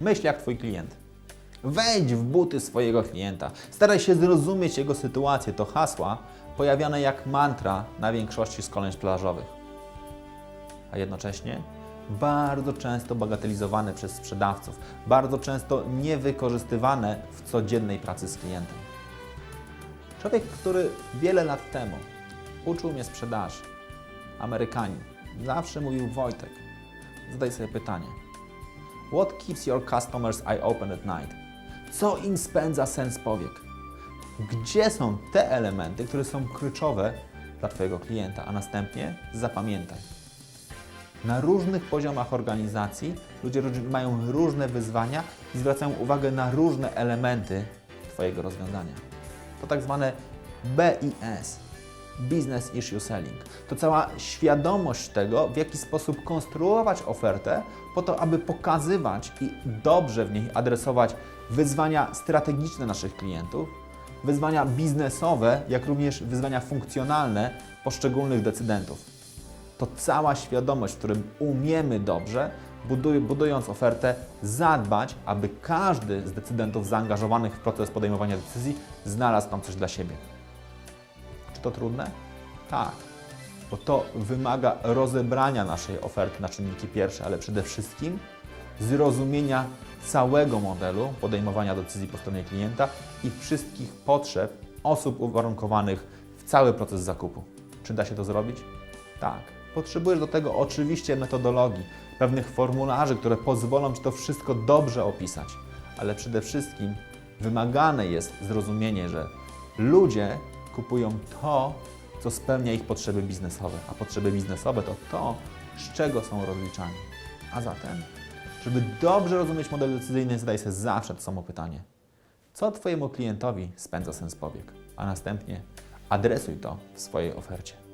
Myśl jak Twój klient. Wejdź w buty swojego klienta. Staraj się zrozumieć jego sytuację. To hasła pojawiane jak mantra na większości szkoleń sprzedażowych. A jednocześnie bardzo często bagatelizowane przez sprzedawców, bardzo często niewykorzystywane w codziennej pracy z klientem. Człowiek, który wiele lat temu uczył mnie sprzedaży, Amerykanin, zawsze mówił Wojtek, zadaj sobie pytanie. What keeps your customers eye open at night? Co im spędza sens powiek? Gdzie są te elementy, które są kluczowe dla Twojego klienta? A następnie zapamiętaj. Na różnych poziomach organizacji ludzie mają różne wyzwania i zwracają uwagę na różne elementy Twojego rozwiązania. To tak zwane BIS Business Issue Selling. To cała świadomość tego, w jaki sposób konstruować ofertę, po to, aby pokazywać i dobrze w niej adresować wyzwania strategiczne naszych klientów, wyzwania biznesowe, jak również wyzwania funkcjonalne poszczególnych decydentów to cała świadomość, w którym umiemy dobrze, buduj, budując ofertę, zadbać, aby każdy z decydentów zaangażowanych w proces podejmowania decyzji znalazł tam coś dla siebie. Czy to trudne? Tak, bo to wymaga rozebrania naszej oferty na czynniki pierwsze, ale przede wszystkim zrozumienia całego modelu podejmowania decyzji po stronie klienta i wszystkich potrzeb osób uwarunkowanych w cały proces zakupu. Czy da się to zrobić? Tak. Potrzebujesz do tego oczywiście metodologii, pewnych formularzy, które pozwolą Ci to wszystko dobrze opisać, ale przede wszystkim wymagane jest zrozumienie, że ludzie kupują to, co spełnia ich potrzeby biznesowe, a potrzeby biznesowe to to, z czego są rozliczani. A zatem, żeby dobrze rozumieć model decyzyjny, zadaj sobie zawsze to samo pytanie. Co Twojemu klientowi spędza sens powiek? A następnie adresuj to w swojej ofercie.